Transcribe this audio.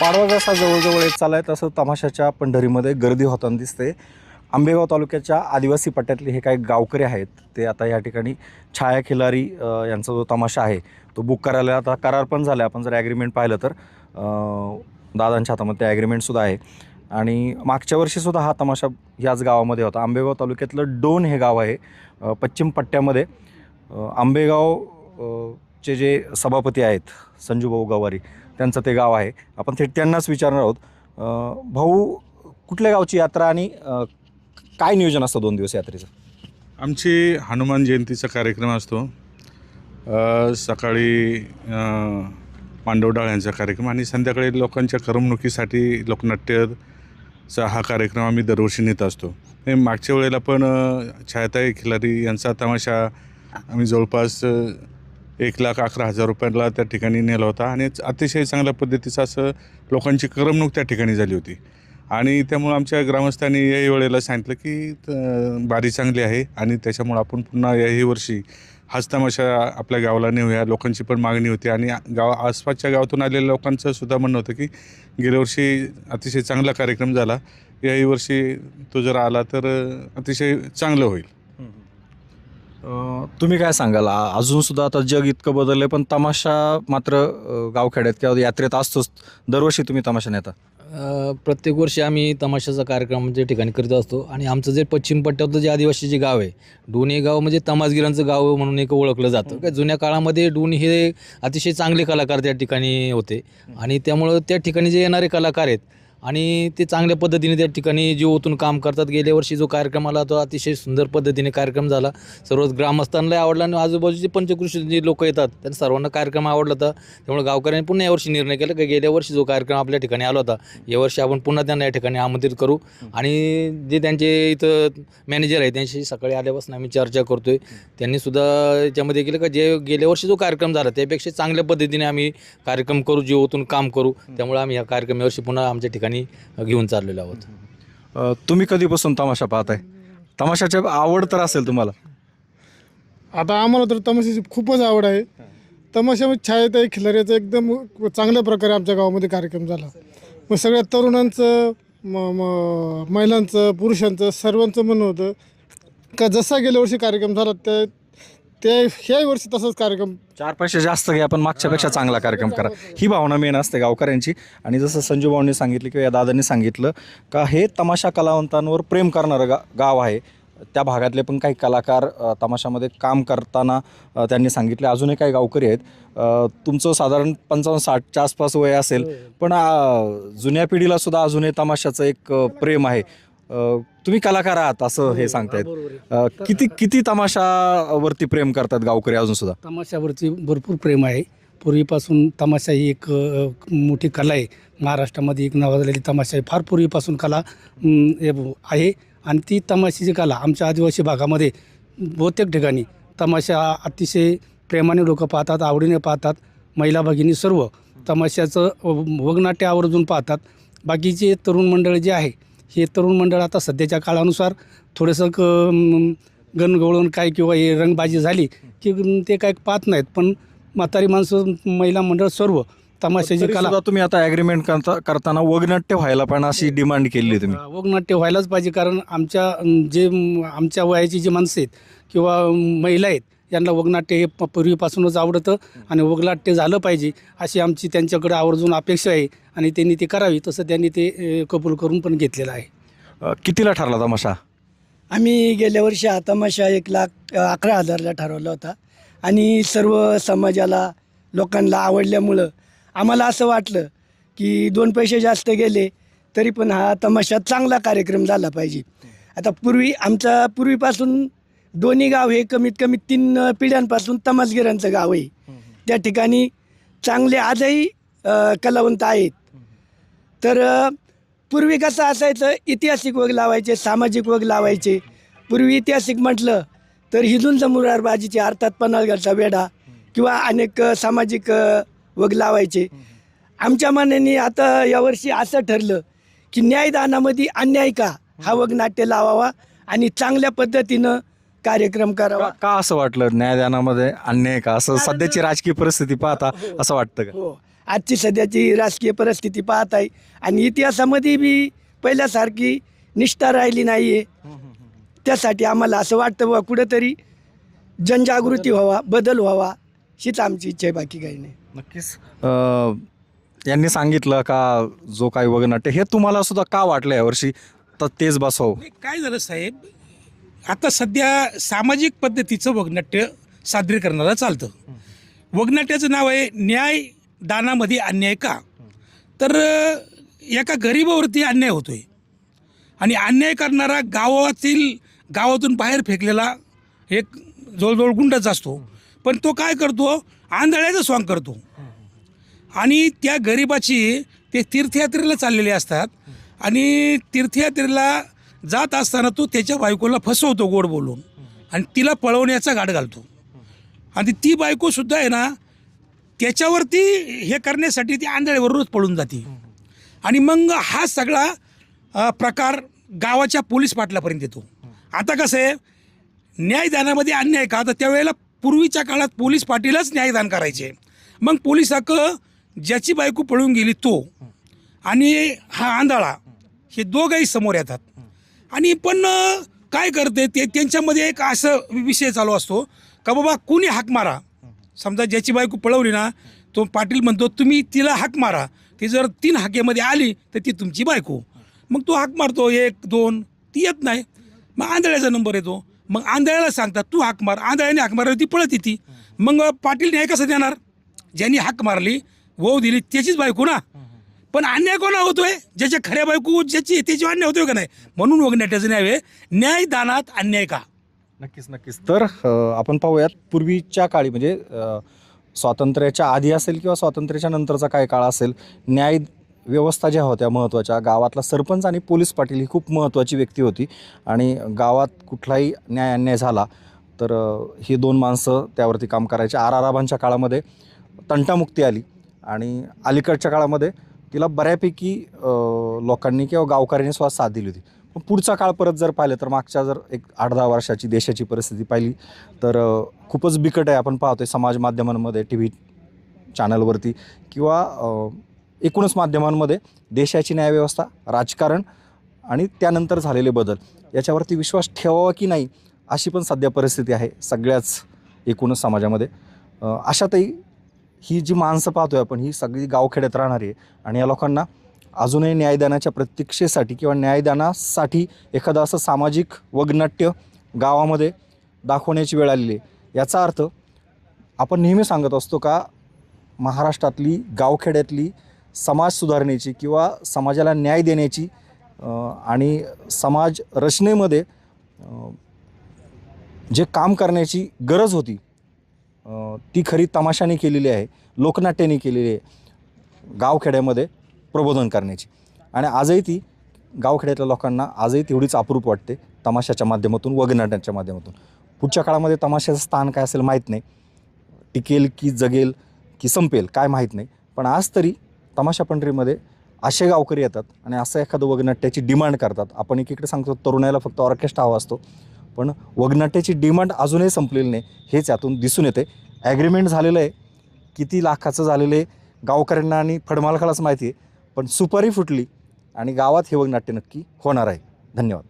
पाडवा जसा जवळजवळ येत आहे तसं तमाशाच्या पंढरीमध्ये गर्दी होताना दिसते. आंबेगाव तालुक्याच्या आदिवासी पट्ट्यातले हे काही गावकरी आहेत ते आता या ठिकाणी छाया खिलारी यांचा जो तमाशा आहे तो बुक करायला आता करार पण झाला आपण जर ॲग्रीमेंट पाहिलं तर दादांच्या हातामध्ये ते ॲग्रीमेंटसुद्धा आहे. आणि मागच्या वर्षीसुद्धा हा तमाशा याच गावामध्ये होता. आंबेगाव तालुक्यातलं डोन हे गाव आहे पश्चिम पट्ट्यामध्ये. आंबेगाव चे जे सभापती आहेत संजूभाऊ गवारी त्यांचं ते गाव आहे. आपण थेट त्यांनाच विचारणार आहोत. भाऊ कुठल्या गावची यात्रा आणि काय नियोजन असतं दोन दिवस यात्रेचं? आमची हनुमान जयंतीचा कार्यक्रम असतो. सकाळी अ, यांचा कार्यक्रम आणि संध्याकाळी लोकांच्या करमणुकीसाठी लोकनाट्यचा हा कार्यक्रम आम्ही दरवर्षी नेत असतो. हे मागच्या वेळेला पण छायाताई खिलारी यांचा तमाशा आम्ही जवळपास एक लाख अकरा हजार रुपयाला त्या ठिकाणी नेला होता. आणि अतिशय चांगल्या पद्धतीचं असं लोकांची करमणूक त्या ठिकाणी झाली होती. आणि त्यामुळं आमच्या ग्रामस्थांनी याही वेळेला सांगितलं की त- बारी चांगली आहे आणि त्याच्यामुळं आपण पुन्हा याही वर्षी हाच तमाशा आपल्या गावाला नेऊया. लोकांची पण मागणी होती आणि गाव आसपासच्या गावातून आलेल्या लोकांचं सुद्धा म्हणणं होतं की गेल्या वर्षी अतिशय चांगला कार्यक्रम झाला. याही वर्षी तो जर आला तर अतिशय चांगलं होईल. तुम्ही काय सांगाल? अजून सुद्धा आता जग इतकं बदललं पण तमाशा मात्र गावखेड्यात किंवा यात्रेत असतोच. दरवर्षी तुम्ही तमाशा नेता. प्रत्येक वर्षी आम्ही तमाशाचा कार्यक्रम जे ठिकाणी करीत असतो. आणि आमचं जे पश्चिम पट्ट्यातलं जे आदिवासी जे गाव आहे डून हे गाव म्हणजे तमासगिरांचं गाव म्हणून एक ओळखलं जातं. काय जुन्या काळामध्ये डून हे अतिशय चांगले कलाकार त्या ठिकाणी होते. आणि त्यामुळं त्या ठिकाणी जे येणारे कलाकार आहेत आणि ते चांगल्या पद्धतीने त्या ठिकाणी जीव ओतून काम करतात. गेल्या वर्षी जो कार्यक्रम आला तो अतिशय सुंदर पद्धतीने कार्यक्रम झाला. सर्व ग्रामस्थांनाही आवडला आणि आजूबाजूचे पंचकृषी जे लोक येतात त्यांना सर्वांना कार्यक्रम आवडला होता. त्यामुळे गावकऱ्यांनी पुन्हा यावर्षी निर्णय केला की गेल्या वर्षी जो कार्यक्रम आपल्या ठिकाणी आला होता यावर्षी आपण पुन्हा त्यांना या ठिकाणी आमंत्रित करू. आणि जे त्यांचे इथं मॅनेजर आहे त्यांच्याशी सकाळी आल्यापासून आम्ही चर्चा करतो आहे त्यांनीसुद्धा याच्यामध्ये केलं का जे गेल्या वर्षी जो कार्यक्रम झाला त्यापेक्षा चांगल्या पद्धतीने आम्ही कार्यक्रम करू जीवतून काम करू. त्यामुळे आम्ही या कार्यक्रम यावर्षी पुन्हा आमच्या ठिकाणी घेऊन चाललेलो आहोत. तुम्ही कधीपासून तमाशा पाहताय? तमाशाची आवड तर असेल तुम्हाला. आता आम्हाला तर तमाशाची खूपच आवड आहे. तमाशामध्ये छायाताई खिलाऱ्याचा एकदम चांगल्या प्रकारे आमच्या गावामध्ये कार्यक्रम झाला. मग सगळ्या तरुणांचं म म महिलांचं पुरुषांचं सर्वांचं म्हणणं होतं का जसा गेल्या वर्षी कार्यक्रम झाला त्या ते ह्याही वर्षी तसंच कार्यक्रम. चार पैसे जास्त घ्या पण मागच्यापेक्षा चांगला कार्यक्रम करा. ही भावना मेन असते गावकऱ्यांची. आणि जसं संजू भाऊंनी सांगितलं किंवा या दादांनी सांगितलं का हे तमाशा कलावंतांवर प्रेम करणारं गा गाव आहे. त्या भागातले पण काही कलाकार अ, तमाशामध्ये काम करताना अ, त्यांनी सांगितले. अजूनही काही गावकरी आहेत. अ, तुमचं साधारण पंचावन्न साठच्या आसपास वय असेल. पण अ, जुन्या पिढीला सुद्धा अजूनही तमाशाचं एक अ, प्रेम आहे. तुम्ही कलाकार आहात असं हे सांगतायत. अ, किती किती तमाशावरती प्रेम करतात गावकरी अजून सुद्धा? तमाशावरती भरपूर प्रेम आहे. पूर्वीपासून तमाशा ही एक अ, मोठी कला आहे. महाराष्ट्रामध्ये एक नावाजलेली तमाशा आहे. फार पूर्वीपासून कला अम, हे ब- आहे. आणि ती तमाशाची कला आमच्या आदिवासी भागामध्ये बहुतेक ठिकाणी तमाशा अतिशय प्रेमाने लोक पाहतात आवडीने पाहतात. महिला भगिनी सर्व तमाशाचं अ, वगनाट्य आवर्जून पाहतात. बाकीचे तरुण मंडळ जे आहे हे तरुण मंडळ आता सध्याच्या काळानुसार थोडंसं क गणगवळून काय किंवा हे रंगबाजी झाली की ते काय पाहत नाहीत. पण म्हातारी माणसं महिला मंडळ सर्व तमाशाची कला तुम्ही आता ॲग्रीमेंट करता करताना वगनाट्य व्हायला पण अशी डिमांड केली आहे तुम्ही. वगनाट्य व्हायलाच पाहिजे. कारण आमच्या जे आमच्या वयाची जी माणसं आहेत किंवा महिला आहेत यांना वगनाट्य हे प- पूर्वीपासूनच आवडतं आणि वगनाट्य झालं पाहिजे अशी आमची त्यांच्याकडे आवर्जून अपेक्षा आहे आणि त्यांनी ते करावी तसं त्यांनी ते अं, कबूल करून पण घेतलेलं आहे. अ, कितीला ठरला तमाशा? आम्ही गेल्या वर्षी हा तमाशा एक लाख अ, अकरा हजारला ठरवला होता. आणि सर्व समाजाला लोकांना आवडल्यामुळं आम्हाला असं वाटलं की दोन पैसे जास्त गेले तरी पण हा तमाशा चांगला कार्यक्रम झाला पाहिजे. आता पूर्वी आमचा पूर्वीपासून दोन्ही गाव हे कमीत कमी तीन पिढ्यांपासून तमासगिरांचं गाव आहे. त्या ठिकाणी चांगले आजही कलावंत आहेत. तर पूर्वी कसं असायचं ऐतिहासिक वग लावायचे सामाजिक वग लावायचे. पूर्वी ऐतिहासिक म्हटलं तर हिंदूंचा मुरारबाजीचे अर्थात पन्हाळगडचा वेढा किंवा अनेक सामाजिक वग लावायचे. आमच्या मनाने आता यावर्षी असं ठरलं की न्यायदानामध्ये अन्याय का? हा वग नाट्य लावावा आणि चांगल्या पद्धतीनं कार्यक्रम करावा. का असं वाटलं न्यायदानामध्ये अन्याय का असं सध्याची राजकीय परिस्थिती पाहता असं वाटतं का? हो. आजची सध्याची राजकीय परिस्थिती पाहत आहे आणि इतिहासामध्ये बी पहिल्यासारखी निष्ठा राहिली नाही आहे त्यासाठी आम्हाला असं वाटतं बा कुठंतरी जनजागृती व्हावा बदल व्हावा हीच आमची इच्छा आहे बाकी काही नाही. नक्कीच. अ, यांनी सांगितलं का जो काही वगनाट्य हे तुम्हाला सुद्धा का वाटलं यावर्षी? तर तेच बसव नाही, काय झालं साहेब? आता सध्या सामाजिक पद्धतीचं वगनाट्य सादरीकरणाला चालतं. वगनाट्याचं नाव आहे न्याय दानामध्ये अन्याय का? तर एका गरिबावरती अन्याय होतोय. आणि अन्याय करणारा गावातील गावातून बाहेर फेकलेला एक जवळजवळ गुंडच असतो. पण तो काय करतो? आंधळ्याचं स्वांग करतो. आणि त्या गरिबाची ते तीर्थयात्रेला चाललेले असतात. आणि तीर्थयात्रेला जात असताना तो त्याच्या बायकोला फसवतो गोड बोलून. आणि तिला पळवण्याचा गाड घालतो. आणि ती बायकोसुद्धा आहे ना त्याच्यावरती हे करण्यासाठी ती आंधळेवरूनच पळून जाते. आणि मग हा सगळा प्रकार गावाच्या पोलीस पाटलापर्यंत येतो. आता कसं आहे न्यायदानामध्ये अन्याय का? तर त्यावेळेला पूर्वीच्या काळात पोलीस पाटीलच न्यायदान करायचे. मग पोलिसाक ज्याची बायको पळून गेली तो आणि हा आंधळा हे दोघंही समोर येतात. आणि पण काय करते ते त्यांच्यामध्ये एक असं विषय चालू असतो का बाबा कुणी हाक मारा. समजा ज्याची बायको पळवली ना तो पाटील म्हणतो तुम्ही तिला हाक मारा. ती जर तीन हाकेमध्ये आली तर ती तुमची बायको. मग तो हाक मारतो एक दोन ती येत नाही. मग आंधळ्याचा नंबर येतो. मग आंधळ्याला सांगतात तू हाक मार. आंधळ्याने हाक मारली ती पळत येते. मग पाटील न्याय कसं देणार? ज्यांनी हाक मारली वहू दिली त्याचीच बायको ना. पण अन्याय कोणा होतोय? ज्याचे खऱ्या बायको ज्याची त्याची अन्याय होतोय का नाही? म्हणून वगण्याट्याचं न्याय आहे न्यायदानात अन्याय का? नक्कीच नक्कीच. तर अ, आपण पाहूयात पूर्वीच्या काळी म्हणजे अ, स्वातंत्र्याच्या आधी असेल किंवा स्वातंत्र्याच्या नंतरचा काय काळ असेल न्याय व्यवस्था ज्या होत्या महत्त्वाच्या गावातला सरपंच आणि पोलीस पाटील ही खूप महत्त्वाची व्यक्ती होती आणि गावात कुठलाही न्याय अन्याय झाला तर अ, ही दोन माणसं त्यावरती काम करायची. आर आराबांच्या काळामध्ये तंटामुक्ती आली आणि अलीकडच्या काळामध्ये तिला बऱ्यापैकी लोकांनी किंवा गावकऱ्यांनी सुद्धा साथ दिली होती. पण पुढचा काळ परत जर पाहिलं तर मागच्या जर एक आठ दहा वर्षाची देशाची परिस्थिती पाहिली तर खूपच बिकट आहे आपण पाहतोय समाज माध्यमांमध्ये टी व्ही चॅनलवरती किंवा एकूणच माध्यमांमध्ये देशाची न्यायव्यवस्था राजकारण आणि त्यानंतर झालेले बदल याच्यावरती विश्वास ठेवावा की नाही अशी पण सध्या परिस्थिती आहे सगळ्याच एकूणच समाजामध्ये. अशातही ही जी माणसं पाहतोय आपण ही सगळी गावखेड्यात राहणारी आहे. आणि या लोकांना अजूनही न्यायदानाच्या प्रतीक्षेसाठी किंवा न्यायदानासाठी एखादं असं सामाजिक वगनाट्य गावामध्ये दाखवण्याची वेळ आलेली आहे. याचा अर्थ आपण नेहमी सांगत असतो का महाराष्ट्रातली गावखेड्यातली समाज सुधारण्याची किंवा समाजाला न्याय देण्याची आणि समाज रचनेमध्ये जे काम करण्याची गरज होती ती खरी तमाशाने केलेली आहे लोकनाट्याने केलेली आहे गावखेड्यामध्ये प्रबोधन करण्याची. आणि आजही ती गावखेड्यातल्या लोकांना आजही तेवढीच अप्रूप वाटते तमाशाच्या माध्यमातून वगनाट्याच्या माध्यमातून. पुढच्या काळामध्ये तमाशाचं स्थान काय असेल माहीत नाही. टिकेल की जगेल की संपेल काय माहीत नाही. पण आज तरी तमाशा पंढरीमध्ये असे गावकरी येतात आणि असं एखादं वगनाट्याची डिमांड करतात. आपण एकीकडे सांगतो तरुणाला फक्त ऑर्केस्ट्रा हवा असतो. पण वगनाट्याची डिमांड अजूनही संपलेली नाही. हेच यातून दिसून येते. ॲग्रीमेंट झालेलं आहे. किती लाखाचं झालेलं आहे गावकऱ्यांना आणि फडमालकालाच माहिती आहे. पण सुपारी फुटली आणि गावात हे वगनाट्य नक्की होणार आहे. धन्यवाद.